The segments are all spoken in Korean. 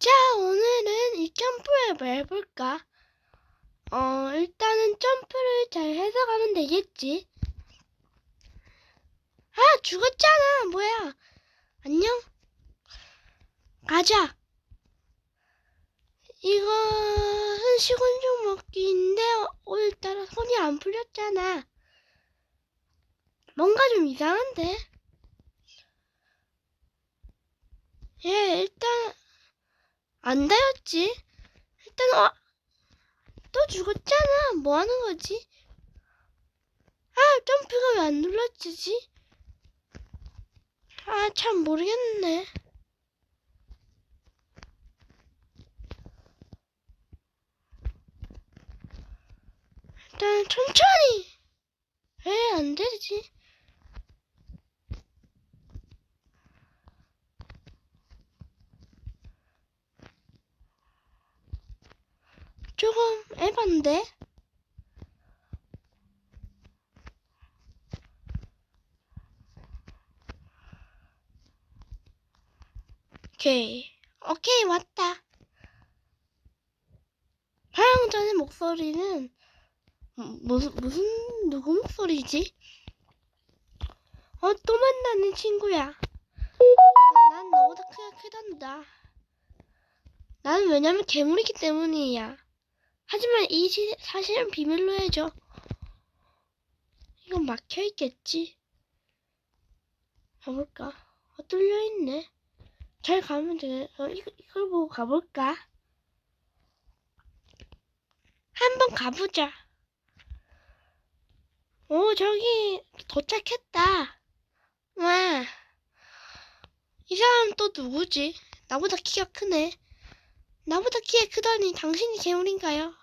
자, 오늘은 이 점프를 뭐 해볼까? 어, 일단은 점프를 잘 해서 가면 되겠지. 아, 죽었잖아. 뭐야. 안녕? 가자. 이것은 시곤죽 먹기인데 오늘따라 손이 안 풀렸잖아. 뭔가 좀 이상한데? 예, 일단 안 닿였지. 일단 어, 또 죽었잖아. 뭐 하는 거지? 아, 점프가 왜 안 눌러지지? 아, 참 모르겠네. 일단 천천히. 왜 안 되지? 조금 에반데? 오케이. 오케이, 왔다. 방금 전의 목소리는 음, 무슨, 무슨, 누구 목소리지? 어, 또 만나는 친구야. 난 너보다 크게 크단다. 나는 왜냐면 괴물이기 때문이야. 하지만 이 시- 사실은 비밀로 해줘. 이건 막혀 있겠지. 가볼까? 어, 뚫려 있네. 잘 가면 돼. 어, 이거, 이걸 보고 가볼까? 한번 가보자. 오, 저기 도착했다. 와, 이 사람 또 누구지? 나보다 키가 크네. 나보다 키가 크다니 당신이 괴물인가요?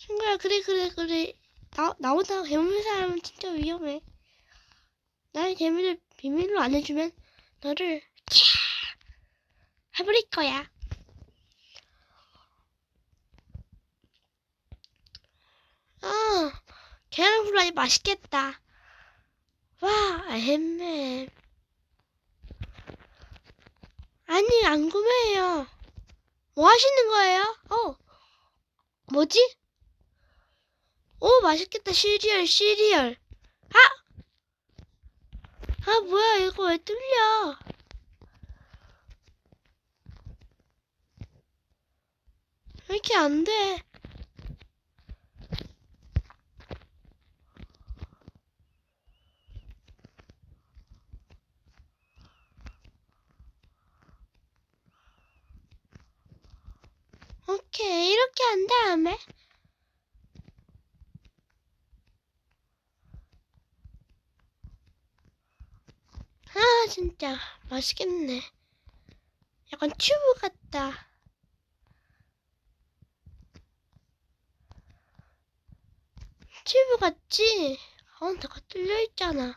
친구야, 그래, 그래, 그래. 나, 나보다 괴물 사람은 진짜 위험해. 나의 괴물을 비밀로 안 해주면 너를 캬 해버릴 거야. 아, 계란 후라이 맛있겠다. 와, 햄맨. 아니, 안 구매해요. 뭐 하시는 거예요? 어, 뭐지? 오, 맛있겠다. 시리얼, 시리얼. 아! 아, 뭐야, 이거 왜 뚫려? 왜 이렇게 안 돼? 오케이, 이렇게 한 다음에. 아, 진짜 맛있겠네. 약간 튜브 같다. 튜브 같지? 어, 내가 뚫려 있잖아.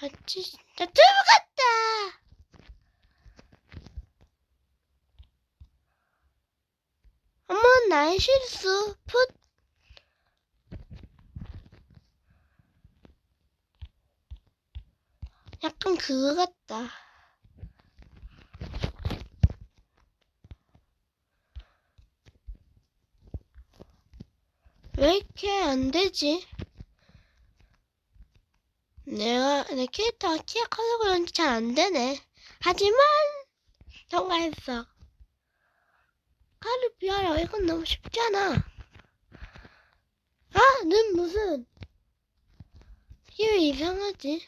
맞지? 진짜 튜브 같다! 어머, 나의 실수. 풋. 약간 그거 같다. 왜 이렇게 안 되지? 내가, 내 캐릭터가 키가 커서 그런지 잘 안 되네. 하지만, 통과했어. 칼을 비하라. 이건 너무 쉽잖아. 아, 는 무슨. 이게 왜 이상하지?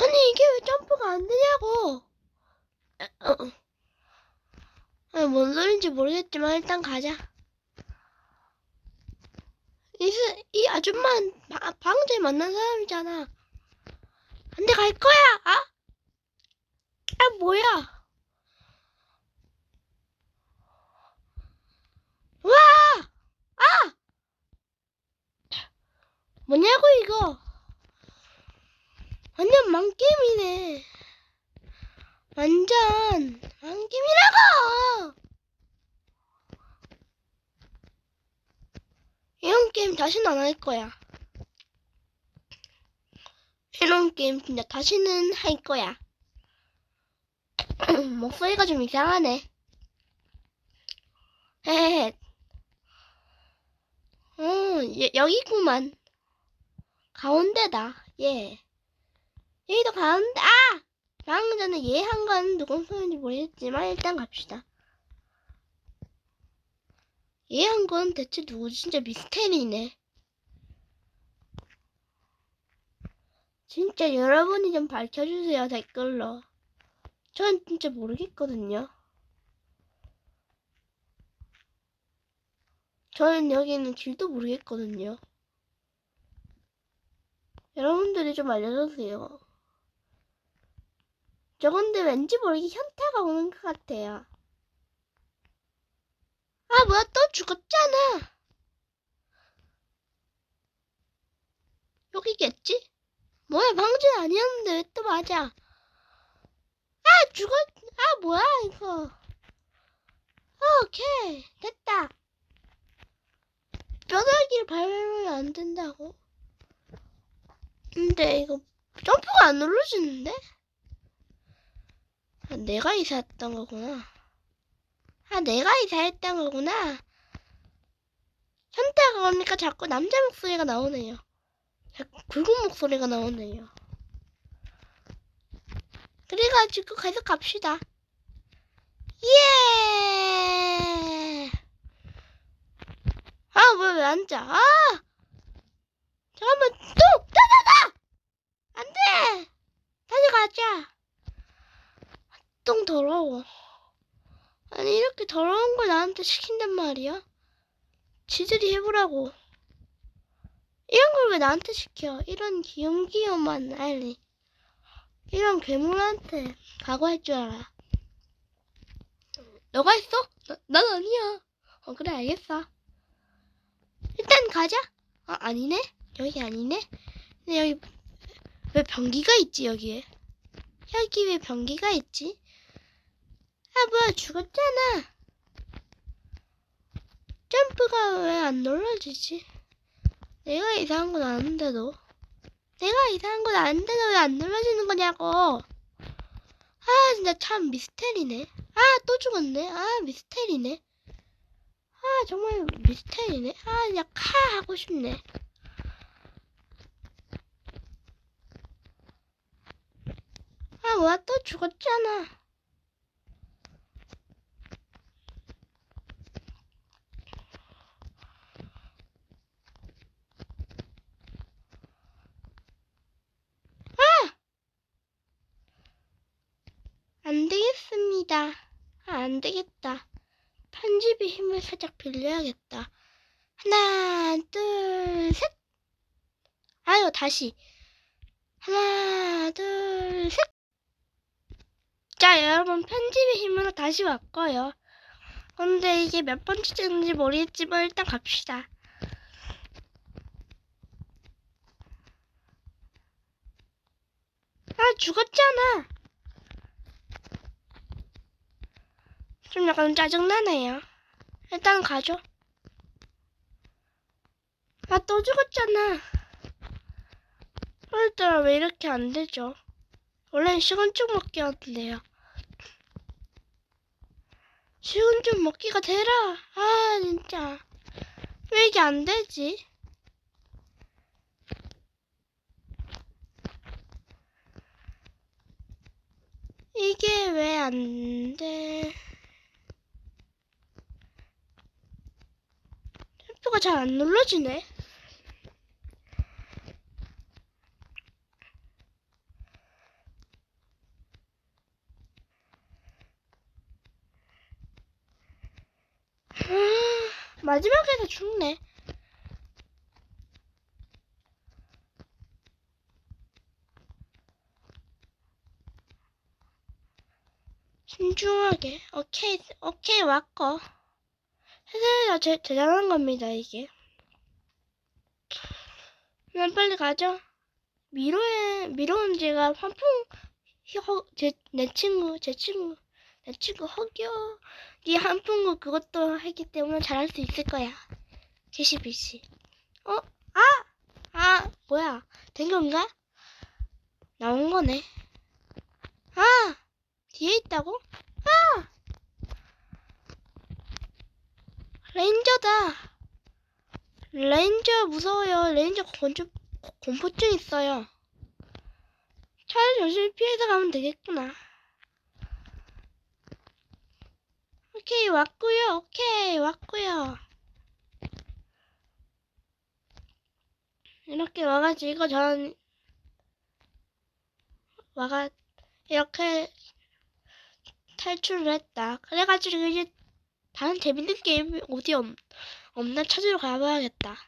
아니, 이게 왜 점프가 안 되냐고! 어. 아니, 뭔 소린지 모르겠지만, 일단 가자. 이, 스- 이 아줌마는 바- 방금 만난 사람이잖아. 안 돼, 갈 거야! 아! 아, 뭐야! 와! 아! 뭐냐고, 이거! 완전 망게임이네. 완전 망게임이라고! 이런 게임 다시는 안 할 거야. 이런 게임 진짜 다시는 할 거야. 목소리가 좀 이상하네. 헤헤헤. 어, 여, 여기구만. 가운데다. 예. 여기도 가운데, 아! 방금 전에 얘 한 건 누군 소리인지 모르겠지만 일단 갑시다. 얘 한 건 대체 누구 진짜 미스테리네. 진짜 여러분이 좀 밝혀주세요 댓글로. 전 진짜 모르겠거든요. 저는 여기 있는 길도 모르겠거든요. 여러분들이 좀 알려주세요. 저건데 왠지 모르게 현타가 오는 것 같아요. 아, 뭐야, 또 죽었잖아. 여기겠지? 뭐야, 방진 아니었는데 왜 또 맞아? 아, 죽었, 아, 뭐야, 이거. 어, 오케이, 됐다. 뼈다귀를 밟으면 안 된다고? 근데 이거 점프가 안 눌러지는데? 아, 내가 이사했던 거구나. 아, 내가 이사했던 거구나. 현타가 오니까 자꾸 남자 목소리가 나오네요. 자꾸 굵은 목소리가 나오네요. 그래가지고 계속 갑시다. 예! 아, 왜, 왜 앉아? 아! 잠깐만, 또! 따다다! 안 돼! 다시 가자. 똥 더러워. 아니, 이렇게 더러운 걸 나한테 시킨단 말이야? 지들이 해보라고. 이런 걸 왜 나한테 시켜? 이런 귀염귀염한 알리. 이런 괴물한테 각오할 줄 알아. 너가 했어? 나, 난 아니야. 어, 그래, 알겠어. 일단 가자. 아, 아니네? 여기 아니네? 근데 여기, 왜 변기가 있지, 여기에? 여기 왜 변기가 있지? 아, 뭐야, 죽었잖아. 점프가 왜 안 눌러지지? 내가 이상한 건 아는데도. 내가 이상한 건 아는데도 왜 안 눌러지는 거냐고. 아, 진짜 참 미스테리네. 아, 또 죽었네. 아, 미스테리네. 아, 정말 미스테리네. 아, 그냥 카 하고 싶네. 아, 뭐야, 또 죽었잖아. 안 되겠습니다. 아, 안 되겠다. 편집의 힘을 살짝 빌려야겠다. 하나, 둘, 셋. 아유, 다시. 하나, 둘, 셋. 자, 여러분, 편집의 힘으로 다시 왔고요. 근데 이게 몇 번째인지 모르겠지만 일단 갑시다. 아, 죽었잖아. 좀 약간 짜증나네요. 일단 가죠. 아, 또 죽었잖아. 오늘따라 왜 이렇게 안 되죠? 원래는 시간쭉 먹기 하던데요. 시간쭉 먹기가 되라. 아, 진짜. 왜 이게 안 되지? 이게 왜 안 돼? 템포가 잘 안 눌러지네. 아, 마지막에서 죽네. 신중하게. 오케이, 오케이, 왔고. 세상에서 제, 대단한 겁니다, 이게. 그럼 빨리 가죠. 미로에, 미로는 제가 환풍, 허, 제, 내 친구, 제 친구, 내 친구 허기요. 이 환풍구 그것도 했기 때문에 잘할 수 있을 거야. 캐시비 씨. 어? 아! 아, 뭐야. 된 건가? 나온 거네. 아! 뒤에 있다고? 레인저다. 레인저 무서워요. 레인저 건조, 공포증 있어요. 차라리 열심히 피해서 가면 되겠구나. 오케이, 왔구요. 오케이, 왔구요. 이렇게 와가지고 전, 와가, 이렇게 탈출을 했다. 그래가지고 이제 다른 재밌는 게임 어디 없, 없나 찾으러 가봐야겠다.